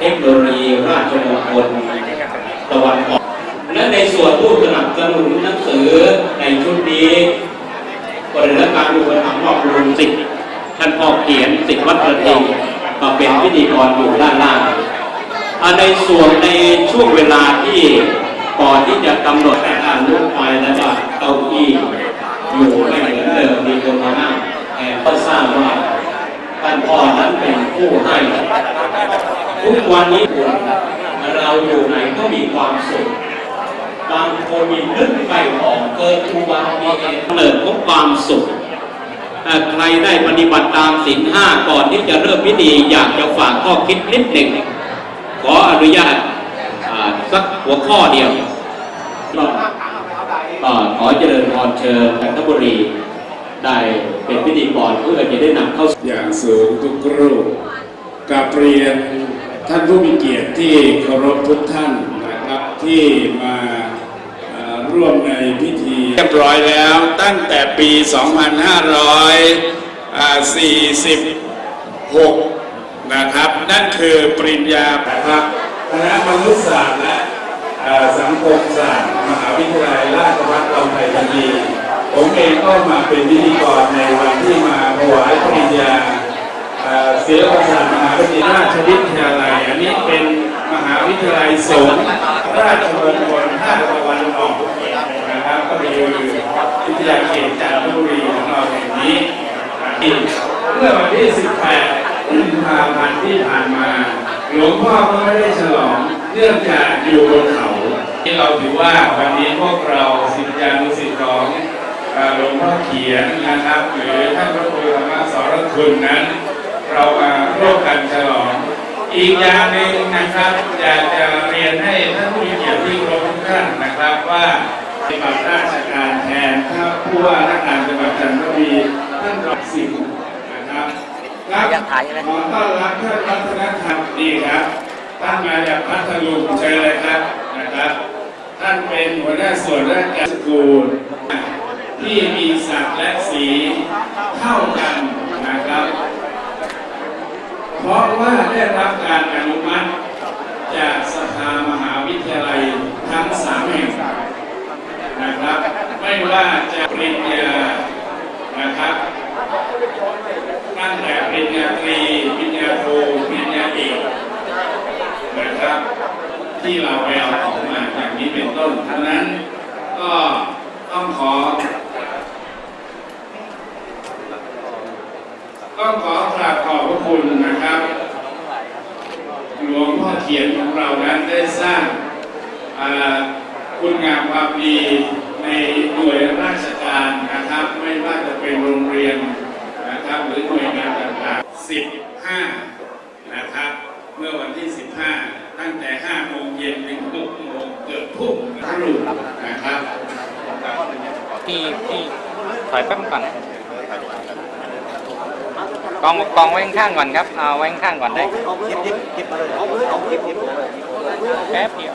เทคโนโลยีราชมงคลตะวันออก และในส่วนผู้สนับสนุนหนังสือในชุดนี้บริษัทการอุปถัมภ์มอบรวมสิทธิ์ท่านพ่อเขียนสิทธิวัฒน์ประทิมาเป็นพิธีกรอยู่ด้านล่างในส่วนในช่วงเวลาที่ก่อนที่จะกำหนดการลุกไฟและว่าเก้าอี้อยู่ไม่เหมือนเดิมมีคนมานั่งแต่ก็ทราบว่า ท่านพ่อนั้นเป็นผู้ให้ ทุกวันนี้เราอยู่ไหนก็มีความสุขบางคนมีนึกไปออกเกิดอุบัติเหตุเกิดพบความสุขใครได้ปฏิบัติตามศีลห้าก่อนที่จะเริ่มพิธีอยากจะฝากข้อคิดนิดหนึ่งขออนุญาตสักหัวข้อเดียวก็ขอเจริญพรเชิญจันทบุรี ได้เป็นพิธีกรเพื่อจะได้นำเข้าอย่างสูงทุกรูปกาบเรียนท่านผู้มีเกียรติที่เคารพทุกท่านนะครับที่มาร่วมในพิธีเรียบร้อยแล้วตั้งแต่ปี 2546 นะครับ นั่นคือปริญญานะครับคณะมนุษยศาสตร์และสังคมศาสตร์มหาวิทยาลัยราชภัฏลำไพพันธี ผมเองก็มาเป็นพิธีกรในวันที่มาถวายปริญญาเอ่อศิลปศาสมหาวิทยาลัยชวิทยาลัยอันนี้เป็นมหาวิทยาลัยสงฆ์ราชมงคลภาคตะวันออกนะครับก็คือวิทยาเขตจันทบุรีของเราแห่งนี้เมื่อวันที่ 18กุมภาพันธ์ที่ผ่านมา หลวงพ่อก็ไม่ได้ฉลองเนื่องจากอยู่บนเขาที่เราถือว่าวันนี้พวกเราศิษยานุศิษย์ของ หลวงพ่อเขียนนะครับ หรือท่านพระครูธรรมสรคุณนั้น เรามาร่วมกันฉลอง อีกอย่างหนึ่งนะครับอยากจะเรียนให้ท่านผู้มีเกียรติที่ครพทุกท่านนะครับว่าปฏิบัติราชการแทนท่านผู้ว่าราชการจังหวัดจันทบุรีท่านรองสิงห์นะครับรับอยากถ่ายใช่ไหมขอต้อนรับท่านรัตนธรรมดีครับท่านมาจากพัทลุงเชิญเลยครับนะครับ ท่านเป็นหัวหน้าส่วนราชการสกูล ที่มีศักและสีเท่ากันนะครับ เพราะว่าได้รับการอนุมัติจากสภามหาวิทยาลัยทั้งสามแห่งนะครับ ไม่ว่าจะปริญญานะครับตั้งแต่ปริญญาตรีปริญญาโทปริญญาเอกนะครับ ที่เราไปเอาของมาอย่างนี้เป็นต้นฉะนั้นก็ต้องขอ ต้องขอกราบขอบพระคุณนะครับ หลวงพ่อเขียนของเรานั้นได้สร้างอ่า คุณงามความดีในหน่วยราชการนะครับ ไม่ว่าจะเป็นโรงเรียนนะครับหรือหน่วยงานต่างๆ 15 นะครับ เมื่อวันที่ 15 ตั้งแต่ 5 โมงเย็นถึง 6 โมงเกือบทุ่มรุ่งนะครับพี่พี่ถอยแป๊บก่อนนะกองกองไว้ข้างๆก่อนครับเอาไว้ข้างๆก่อนได้เอาเลยเอาเลยเก็บมาเลยเอาเลยเอาเก็บเก็บแป๊บเดียว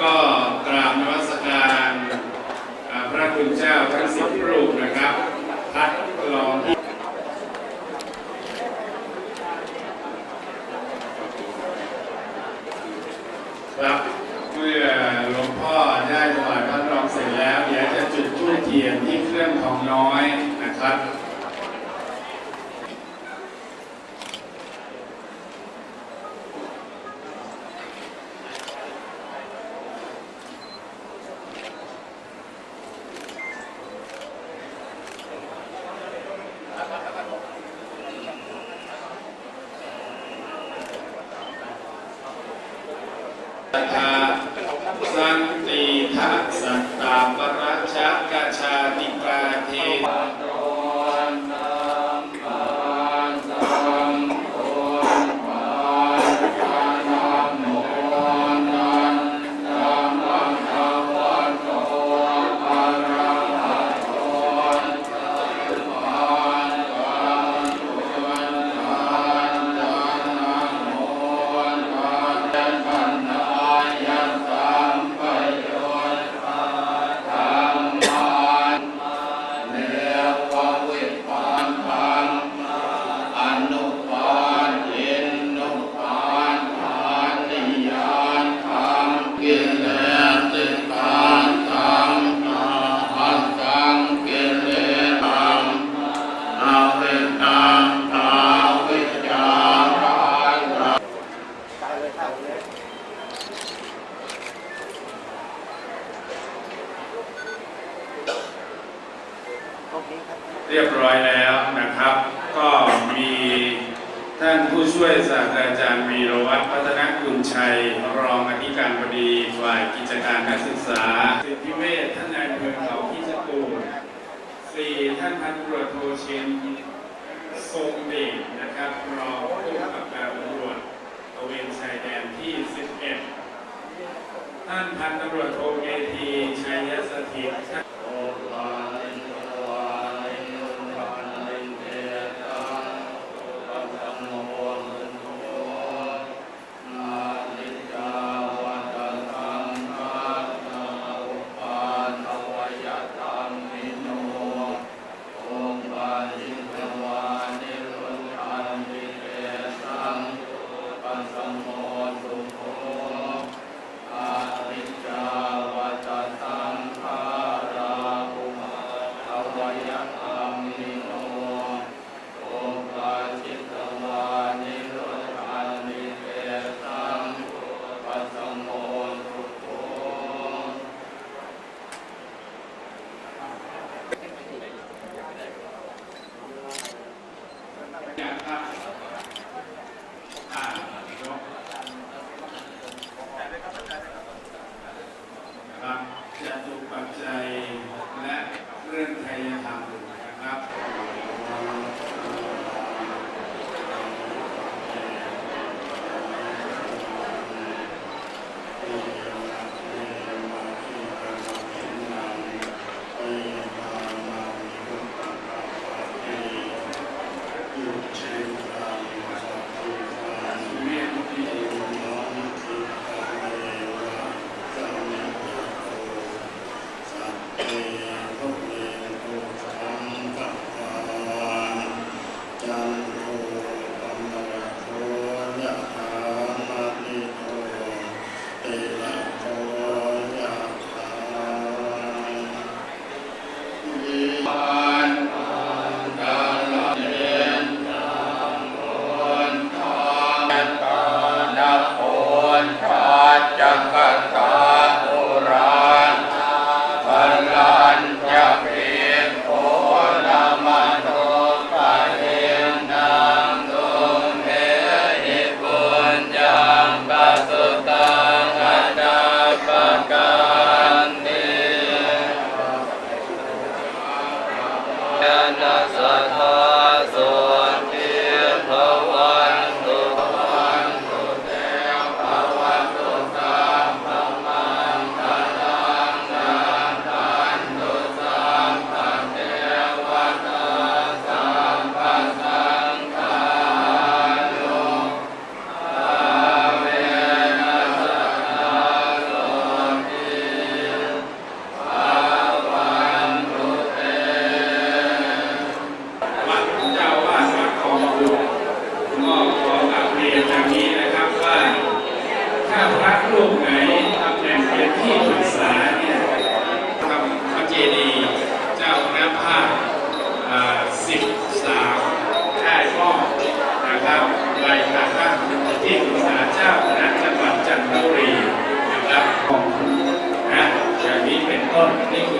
ก็กราบนมัสการอ่าพระคุณเจ้าทั้งสิบรูปนะครับพัดลองที่ ครับเมื่อหลวงพ่อได้ถวายพระรองเสร็จแล้วเดี๋ยวจะจุดธูปเทียนที่เครื่องทองน้อยนะครับ ตถา สันติทัสสตตาปรัช เรียบร้อยแล้วนะครับ ก็มีท่านผู้ช่วยศาสตราจารย์วีรวัตรพัฒนกุลชัย รองอธิการบดีฝ่ายกิจการนักศึกษาสิทธิเวชท่านนายอำเภอเขาพิจกูรสี่ท่านพันตำรวจโทเชนทรงเดชนะครับรองผู้กำกับการตำรวจตะเวนชายแดนที่ 11 ท่านพันตำรวจโทเมธีชัยสถิตท่าน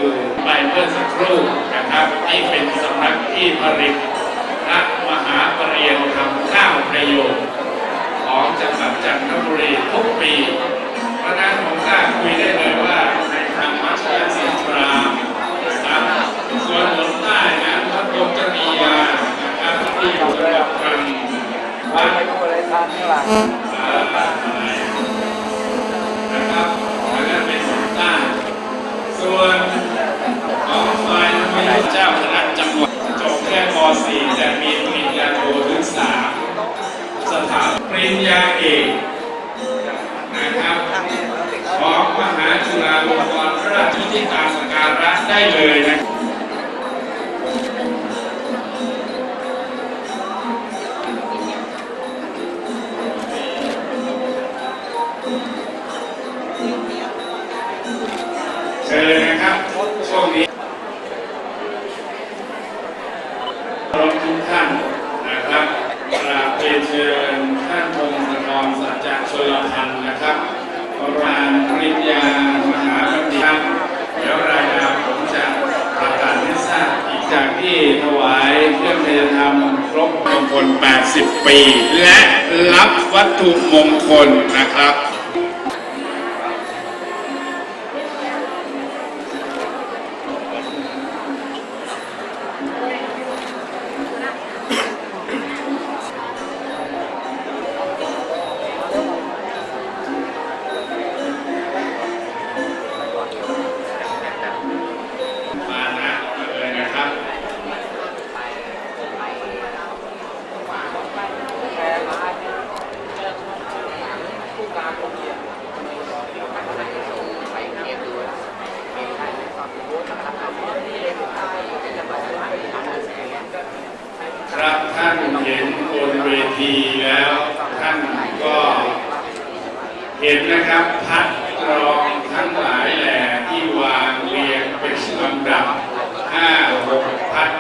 นี่คือใบเมื่อสักครู่นะครับนี่เป็นสำนักที่ผลิตพระมหาปรริยนธรรมเก้าประโยคของจังหวัดจันทบุรีทุกปี เพราะนั้นผมกล้าคุยได้เลยว่าในทางวัดเชียงสิงรามนะครับส่วนหนุนใต้นะพระตรงจะมียานะครับที่อยู่จังหวัดตรังวัดอ่านะครับอันนั้นเป็นหนุนใต้ส่วน ทุกท่านนะครับกราบเรียนเชิญท่านพงศกรสัจจชลพันธ์นะครับประมาณปริญญามหาบัณฑิตเดี๋ยวรายงานผมจะประกาศให้ทราบอีกจากที่ถวายเครื่องเทธรรมครบมงคล 80 ปี และรับวัตถุมงคลนะครับ เห็นนะครับพัดกรองทั้งหลายแหล่ที่วางเรียงเป็นลำดับห้าหกพัด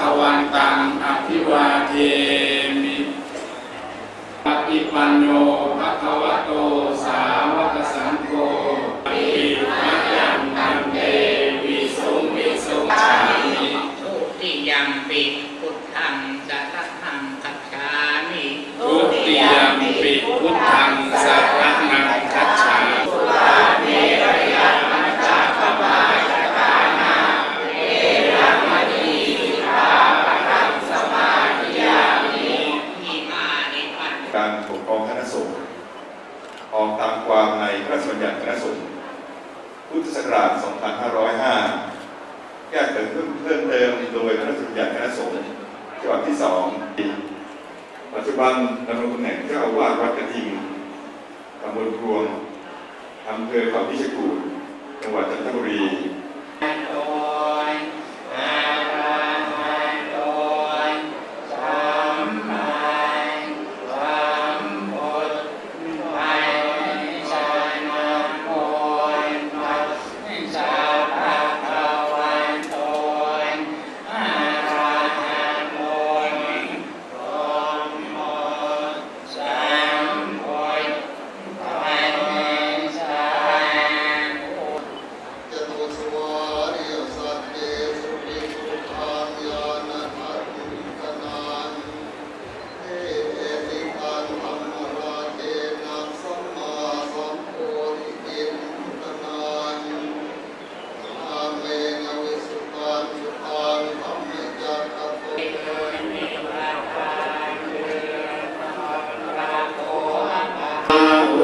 ควันตังอภิวาเทมิอภิปันโยภะคะวะต ริมเพิ่มเติมโดยคณะสุญญากาะสงฆ์ฉบับที่สองปัจจุบันดำรงตำแหน่งเจ้าอาวาสวัดกระทิงตำบลพวงอำเภอเขาพิชกูลจังหวัดจันทบุรี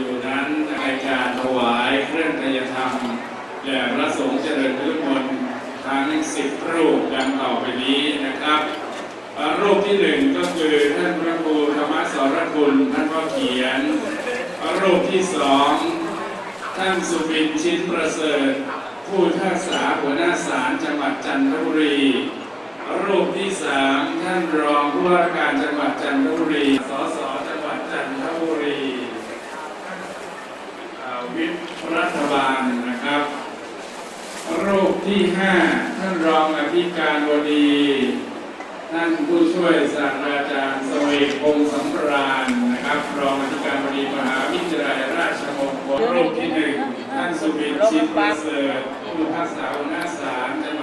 อยู่นั้นในการถวายเครื่องทยธรรมแด่พระสงฆ์เจริญทุกมนต์ทั้งสิบรูปดังต่อไปนี้นะครับรูปที่หนึ่งก็คือท่านพระครูธรรมสรคุณท่านพ่อเขียน รูปที่สองท่านสุบินชินประเสริฐ ผู้พิพาษาหัวหน้าศาลจังหวัดจันทบุรี รูปที่สามท่านรองผู้ว่าการจังหวัดจันทบุรีสสจังหวัดจันทบุรีอ่า วิปรัฐบาลนะครับรูปที่ห้าท่านรองอธิการบดีท่านผู้ช่วยศาสตราจารย์สเวกพงศ์สำราญนะครับ รองอธิการบดีมหาวิทยาลัยราชมงคลรูปที่หนึ่งท่านสุบินชินประเสริฐผู้พักษาหัวหน้าศาลจัง